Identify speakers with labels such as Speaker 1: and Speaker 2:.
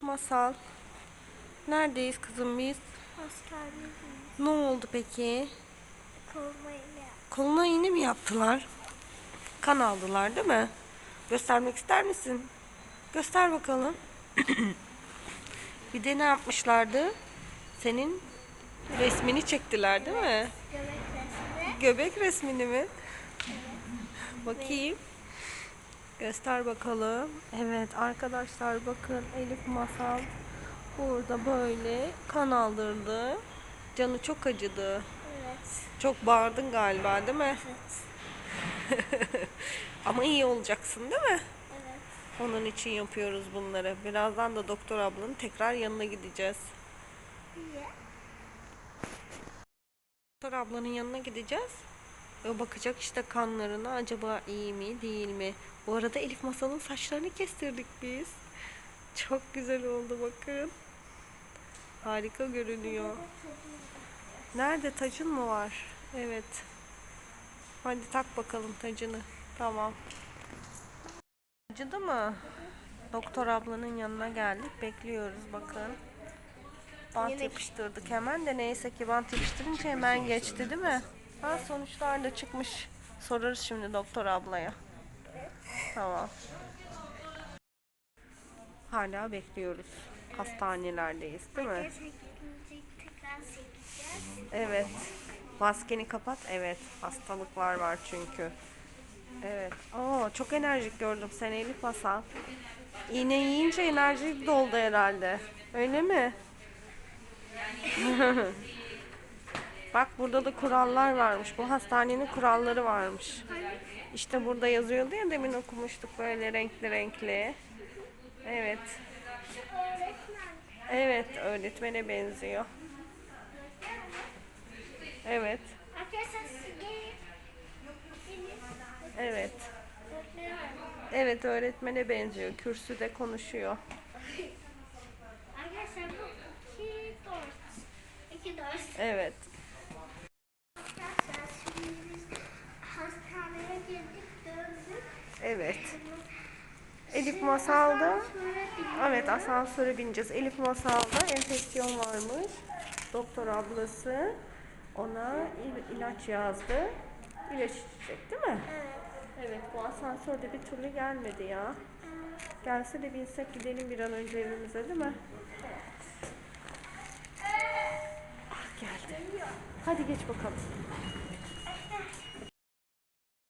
Speaker 1: Masal. Neredeyiz kızım biz?
Speaker 2: Hastanedeyiz.
Speaker 1: Ne oldu peki?
Speaker 2: Kovmayla.
Speaker 1: Koluna iğne mi yaptılar? Kan aldılar değil mi? Göstermek ister misin? Göster bakalım. bir de ne yapmışlardı? Senin resmini çektiler değil mi?
Speaker 2: Göbek resmi.
Speaker 1: Göbek resmini mi? Bakayım. Göster bakalım. Evet arkadaşlar bakın Elif Masal burada böyle kan aldırdı. Canı çok acıdı.
Speaker 2: Evet.
Speaker 1: Çok bağırdın galiba değil mi?
Speaker 2: Evet.
Speaker 1: Ama iyi olacaksın değil mi?
Speaker 2: Evet.
Speaker 1: Onun için yapıyoruz bunları. Birazdan da doktor ablanın tekrar yanına gideceğiz.
Speaker 2: Niye?
Speaker 1: Doktor ablanın yanına gideceğiz. Ve bakacak işte kanlarına acaba iyi mi değil mi? Bu arada Elif Masal'ın saçlarını kestirdik biz. Çok güzel oldu bakın. Harika görünüyor. Nerede tacın mı var? Evet. Hadi tak bakalım tacını. Tamam. Acıdı mı? Doktor ablanın yanına geldik. Bekliyoruz bakın. Bant yapıştırdık hemen de neyse ki bant yapıştırınca hemen geçti değil mi? Ha sonuçlar da çıkmış. Sorarız şimdi doktor ablaya. Tamam. Hala bekliyoruz. Hastanelerdeyiz değil mi? Evet. Maskeni kapat. Evet. Hastalıklar var çünkü. Evet. Oo, çok enerjik gördüm seni Elif Masal. İğne yiyince enerji doldu herhalde. Öyle mi? Bak burada da kurallar varmış. Bu hastanenin kuralları varmış. İşte burada yazıyordu ya demin okumuştuk böyle renkli renkli. Evet. Evet öğretmene benziyor. Evet. Evet. Evet öğretmene benziyor. Kürsüde konuşuyor. Evet.
Speaker 2: Arkadaşlar şimdi biz hastaneye girdik döndük.
Speaker 1: Evet. Elif Masal'da Evet asansöre bineceğiz. Elif Masal'da enfeksiyon varmış. Doktor ablası ona il- ilaç yazdı. İlaç içecek değil mi?
Speaker 2: Evet.
Speaker 1: Evet bu asansörde bir türlü gelmedi ya. Gelse de binsek gidelim bir an önce evimize değil mi? Ah geldi. Hadi geç bakalım.